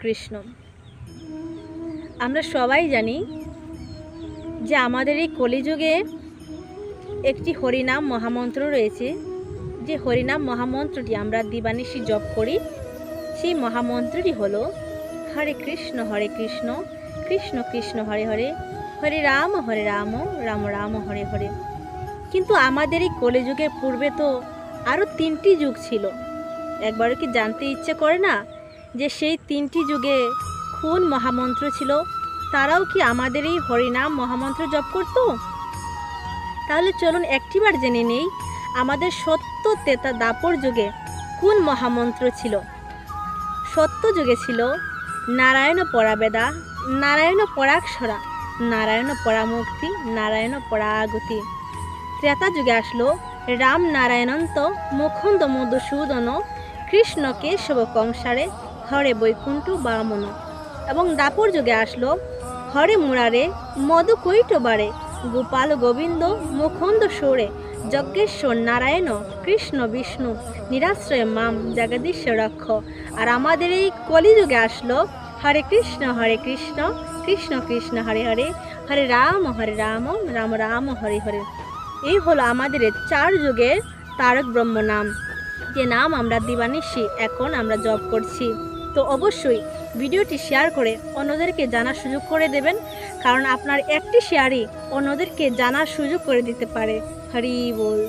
কৃষ্ণ। আমরা সবাই জানি যে আমাদের এই কলিযুগে একটি হরিনাম মহামন্ত্র রয়েছে। যে হরিনাম মহামন্ত্রটি আমরা দিবানিশি জপ করি, সেই মহামন্ত্রটি হলো, হরে কৃষ্ণ হরে কৃষ্ণ কৃষ্ণ কৃষ্ণ, হরে হরে হরে রাম হরে রাম রাম রাম, হরে হরে। কিন্তু আমাদের এই কলিযুগের পূর্বে তো আরও তিনটি যুগ ছিল। একবারও কি জানতে ইচ্ছে করে না যে সেই তিনটি যুগে কোন মহামন্ত্র ছিল, তারাও কি আমাদের এই হরিনাম মহামন্ত্র জপ করত? তাহলে চলুন একটিবার জেনে নেই, আমাদের সত্য তেতা দাপর যুগে কোন মহামন্ত্র ছিল। সত্য যুগে ছিল নারায়ণ পরাবেদা, নারায়ণ পরাক্ষরা, নারায়ণ পরামুক্তি নারায়ণ পরাগতি। ত্রেতা যুগে আসলো রাম নারায়ণন্ত মুকুন্দ মধুসূদন কৃষ্ণ কেশব কংসারে হরে বৈকুণ্ঠ বামন এবং দাপর যুগে আসলো, হরে মুরারে, মধু কৈটবারে গোপাল গোবিন্দ মুকুন্দ সোরে, যজ্ঞেশ্বর নারায়ণ, কৃষ্ণ বিষ্ণু, নিরাশ্রয় মাম জগদীশ রক্ষ। আর আমাদের এই কলিযুগে আসলো, হরে কৃষ্ণ হরে কৃষ্ণ কৃষ্ণ কৃষ্ণ, হরে হরে হরে রাম হরে রাম রাম রাম, হরে হরে। এই হলো আমাদের চার যুগের তারক ব্রহ্ম নাম। যে নাম আমরা দিবানিশি, এখন আমরা জপ করছি। তো অবশ্যই ভিডিওটি শেয়ার করে অন্যদেরকে জানার সুযোগ করে দেবেন, কারণ আপনার একটি শেয়ারই অন্যদেরকে জানার সুযোগ করে দিতে পারে। হরি বল।